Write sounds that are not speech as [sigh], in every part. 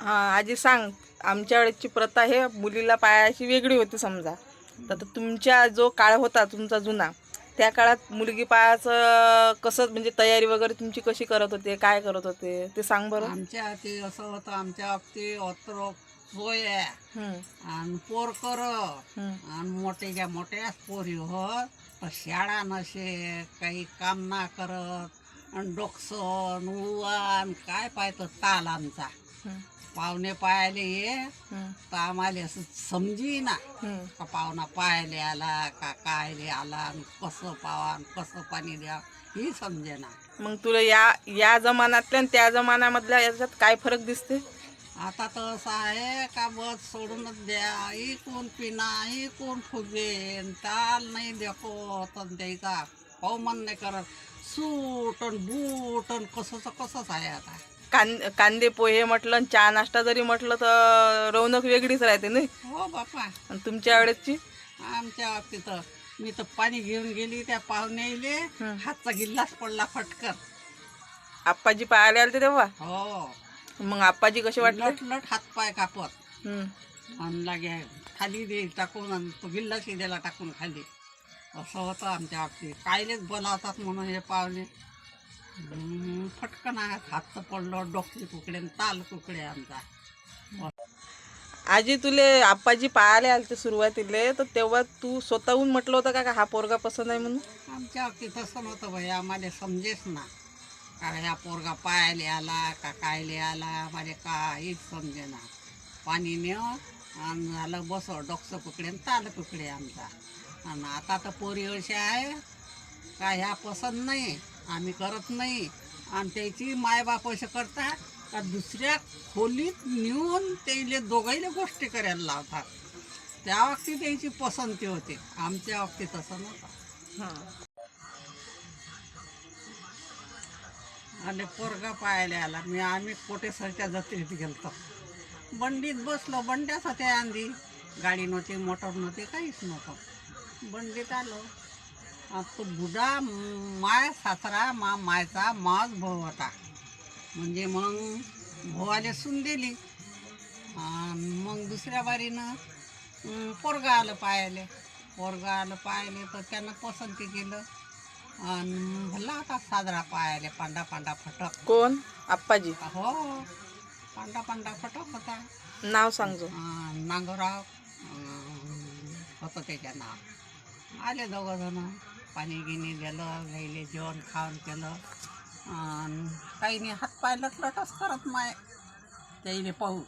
हा आजी सांग आमच्या वेळेची प्रथा हे मुलीला पायाची वेगळी होती समजा. तर आता तुमच्या जो काळ होता तुमचा जुना त्या काळात मुलगी पायाचं कसं म्हणजे तयारी वगैरे तुमची कशी करत होते काय करत होते ते सांग बरं. आमच्या हाती असं होतं आमच्या हाती अत्र सोय आणि पोर कर. आणि मोठ्याच्या मोठ्याच पोरी हो तर शाळा नसे काही काम ना करत. आणि डोकसन उवान काय पाहतं ताल आमचा. पाहुणे पायाले ये तर आम्हाला असं समजी ना. का पाहुणा पायाले आला का कायले आला आणि कसं पावा आणि कसं पाणी द्या ही समजे ना मग तुला या या जमान्यातल्या आणि त्या जमान्यामधल्या याच्यात काय फरक दिसते? आता तर असं आहे का बस सोडूनच द्या इकून पिना इकून फुगेन ताल नाही देखो तर द्यायचा पवमन नाही करत सूट आणि बूट आणि कसंच कसंच आहे आता. कां कांदे पोहे म्हटलं आणि चहा नाश्ता जरी म्हटलं तर रौनक वेगळीच राहते नाही? हो बापा आणि तुमच्या वेळेसची आमच्या बाबतीत मी तर पाणी घेऊन गेली त्या पाहुण्याले. हातचा गिल्लास पडला फटकर आप्पाजी पाहायला आलते तेव्हा? हो. मग आप्पाजी कसे वाटले? लट लट हातपाय कापत. हम्म. आणि लागे खाली दे टाकून आणि तो गिल्लास दिला टाकून खाली. असं होतं आमच्या बाबतीत. कायलेच बोलावतात म्हणून हे पाहुणे. फटकन हातचं पडलं डोकली कुकडे ताल कुकडे आमचा. आजी तुले आप्पाजी पाहायला आलते सुरुवातीले तर तेव्हा तू स्वतःहून म्हटलं होतं का का हा पोरगा पसंत आहे म्हणून? आमच्या बाबतीत तसं नव्हतं भाई आम्हाला समजेच ना. का ह्या पोरगा पायाले आला का कायले आला आम्हाला काहीच समजे ना पाणी नेव आणि झालं बस डोकसं कुकडे आणि ताल कुकडे आमचा. आणि आता तर पोरी अशी आहे. का ह्या पसंत नाही आम्ही करत नाही. आणि त्याची मायबाप असे करतात का दुसऱ्या खोलीत नेऊन त्याले दोघाईले गोष्टी करायला लावतात. त्या बाबतीत त्याची पसंती होते. आमच्या बाबतीत तसं नव्हतं. आणि पोरगा पाहायला आला. मी आम्ही कोटेसरच्या जत्रेत गेलतो. बंडीत बसलो. बंड्याच होत्या आंधी. गाडी नव्हती मोटर नव्हती काहीच नव्हतं. बंडीत आलो. तो बुडा माय सासरा मा मायचा माज भाऊ होता म्हणजे मग भावाले सून दिली. आणि मग दुसऱ्या बारीनं पोरगा आलं पायाले पोरगा आलं पायाले तर त्यानं पसंती केलं. आणि भला होता साजरा पायाले पांडा पांडा फटक. कोण? आप्पाजी. हो पांडा पांडा फटक होता. नाव सांगतो नांगराव होतं त्याच्या नाव. आले दोघं जण. पाणी गिनी दिलं गाईले जेवण खावण केलं. काही नाही हातपाय लटलटच करत माय त्याईले पाहू.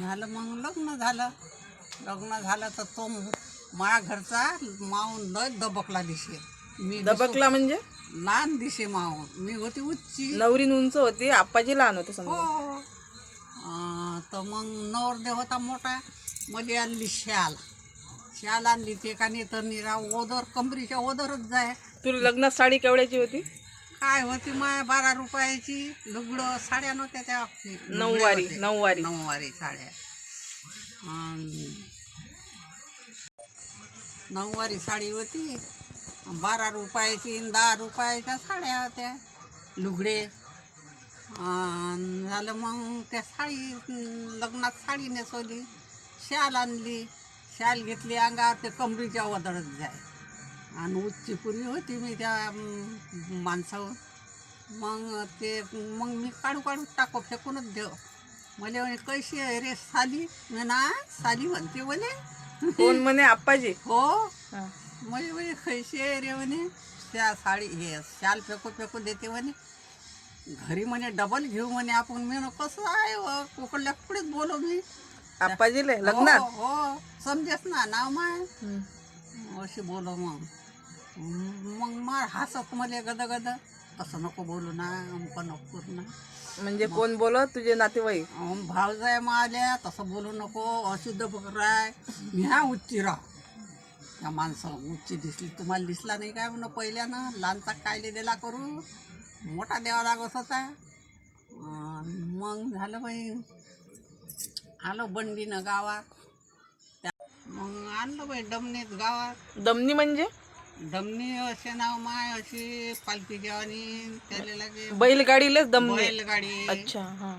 झालं मग लग्न झालं. लग्न झालं तर तो माझ्या घरचा माऊन लय दबकला दिसे मी दबकला म्हणजे? लहान दिसे माऊन. मी होती उच्ची. नवरीन उंच होती आप्पाजी लहान होते हो समजा अं, तर मग नवरदेव होता मोठा. मध्ये आणली शाल. शाल आणली ते का नाही तर निरा ओदर कमरीच्या ओदरच जाय. तुला लग्नात साडी केवढ्याची होती? काय होती माय बारा रुपयाची लुगडं साड्या नव्हत्या त्या. नऊवारी. नऊवारी. नऊवारी. साड्या. अन् नऊवारी साडी होती. बारा रुपयाची दहा रुपयाच्या साड्या होत्या लुगडे. अन् झालं मग त्या साडी अं, लग्नात साडी नेसवली शाल आणली. शाल घेतली अंगावर ते कमरीच्या वदळत जाय. आणि उच्ची पुरी होती मी त्या माणसावर. मग ते मग मी काढू काढू टाको फेकूनच देव. मला म्हणे कशी आहे रे साली? मी ना साली म्हणते म्हणे. कोण म्हणे? आप्पाजी? हो. म्हणजे म्हणे कैशी आहे रे म्हणे? त्या साडी हे शाल फेकू फेकू देते म्हणे. घरी म्हणे डबल घेऊ म्हणे आपण. मी कसं आहे व? कुकडल्या कुकडेच बोलो मी. आप्पाजीले लग्नात? हो हो समजेस ना नाव माय? हम्म. अशी बोलो मग. मग मार हसत मला गद गद तसं नको बोलू ना अमकं नको करू ना. म्हणजे कोण बोलत तुझे नातेवाईक. अं, भावजाय माल्या तसं बोलू नको. अशुद्ध बकराय. मी हा उच्ची राह त्या माणसं उच्ची दिसली. तुम्हाला दिसला नाही काय म्हणून पहिल्यानं? लहानचा कायले दिला करू? मोठा द्यावा लागत होता मग झालं बाई. आलो बंडीनं गावात. त्या मग आणलं बाई डमणीत गावात. दमनी म्हणजे? दमनी असे नाव माय अशी पालखी जेवानी त्याला लागे बैलगाडीलेच दमनी बैलगाडी. अच्छा हा.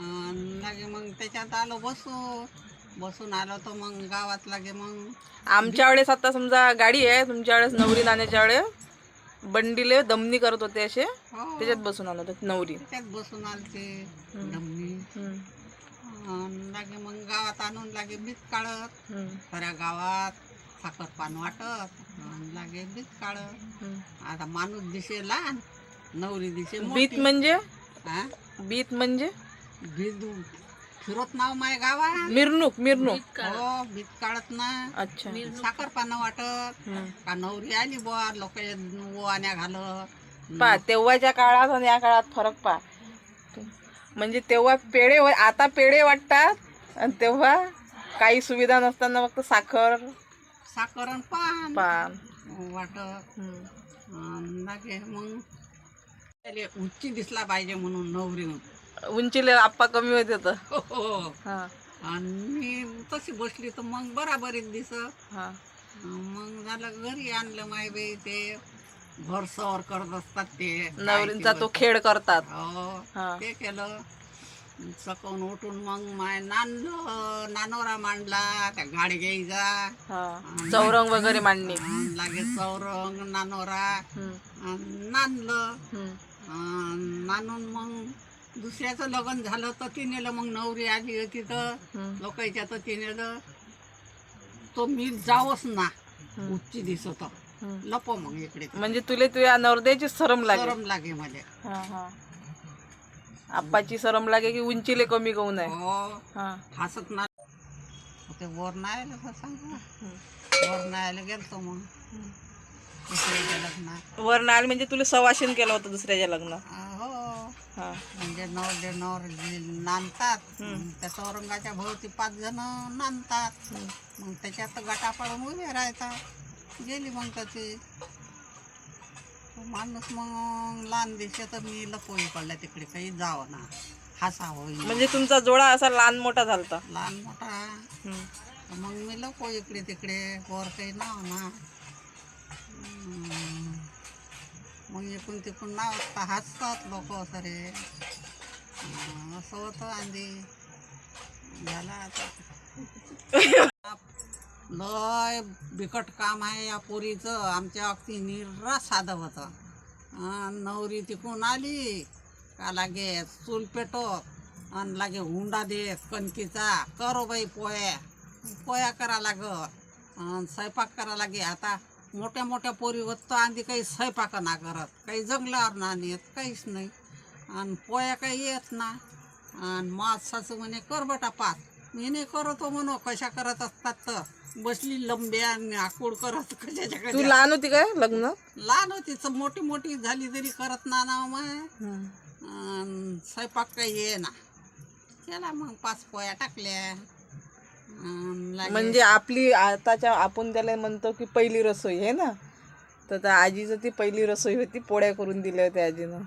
अन् लागे मग त्याच्यात आलो बसून बसून आलो तर मग गावात लागे मग. आमच्या वेळेस आता समजा गाडी आहे तुमच्या वेळेस नवरी नाण्याच्या वेळेस बंडीले दमनी करत होते असे. हो. त्याच्यात बसून आलो होतो नवरी. त्याच्यात बसून आलते. डमणी हम्म, अन् लागे मग गावात आणून लागे बीत काढत. खऱ्या गावात साखर पान वाटत लागे बीत काढत. आता माणूस दिसे लहान नवरी दिसे बीत म्हणजे? हा बीत म्हणजे? बीत फिरत नाव माय गावात. मिरवणूक मिरवणूक हो बीत काढत ना. अच्छा. साखर पानं वाटत. का नवरी आली बुवा लोक ओवाण्या घालत. पा तेव्हाच्या काळात आणि या काळात फरक पा. म्हणजे तेव्हा पेढे आता पेढे वाटतात? आणि तेव्हा काही सुविधा नसताना फक्त साखर साखर अन् पान. पान. अन् लागे मग त्याले उच्ची दिसला पाहिजे म्हणून नवरी उंचीले आप्पा कमी होते तर हो हा. आणि मी तशी बसली तर मग बराबरीत दिस हा. मग झालं घरी आणलं माय बाई ते घर सवर करत असतात ते. नवरींचा तो खेळ करतात. हो. हा. ते केलं. सकाळून उठून मग माय नांदलं नानोरा मांडला त्या हा. चौरंग वगैरे मांडणी अन् लागे चौरंग नानोरा. नांदलं. नानून मग दुसऱ्याचं लग्न झालं तर ती नेलं मग नवरी आली होती तर लोकांच्या तर ती नेलं तो मी जावंच ना. उच्ची दिसत. लपो मग इकडे. म्हणजे तुले तुझ्या नवरदेची सरम लागे सरम लागे मला. आप्पाची सरम लागे की उंचीले कमी काऊन आहे हो. हा. हसत ना ते वर नाही आलं तर सांगा. वर नाही आलं गेलतो मग. दुसऱ्याच्या लग्नात. वर्ण आले म्हणजे तुला सवाशीन केलं होतं दुसऱ्याच्या लग्नात हो. हा. म्हणजे नवर जे नवर जे नांदतात. त्या चौरंगाच्या भोवती पाच जण नांदतात. मग त्याच्यात गटा पडून उभे राहतात. गेली मग त्याची. तो माणूस मग लहान तर मी लपोई पडला तिकडे. काही जावं ना हसा होईल म्हणजे तुमचा जोडा असा लहान मोठा झालता. लहान मोठा. हम्म. तर मग मी लपो इकडे तिकडे. वर काही नाव ना. हम्म. मग इकडून तिकडून नाव असता हसतात लोक सारे असं होतं आधी. झाला आता. [laughs] लय बिकट काम आहे या पोरीचं. आमच्या अगदी निर्रा साधं होतं. नवरी तिकून आली का लागे चूल पेटो आणि लागे हुंडा देत कणकीचा करो बाई पोया पोया करा लाग स्वयंपाक करा लागे. आता मोठ्या मोठ्या पोरी होत तर आधी काही स्वयंपाक ना करत काही जंगलावर ना नेत काहीच नाही. आणि पोया काही येत ना आणि माझ सासू म्हणे कर बटा पाच मी नाही करतो हो म्हणू कशा करत असतात तर. बसली लंब्या आणि आकूड करत कशाच्या तू कशा लहान होती काय लग्न? लहान होती तर मोठी मोठी झाली तरी करत ना ना अन् स्वयंपाक काही ये ना. केला मग पाच पोया टाकल्या. अन् लागे- म्हणजे आपली आताच्या आपण त्याला म्हणतो की पहिली रसोई आहे ना? तर त्या आजीचं ती पहिली रसोई होती पोळ्या करून दिल्या होत्या आजीनं.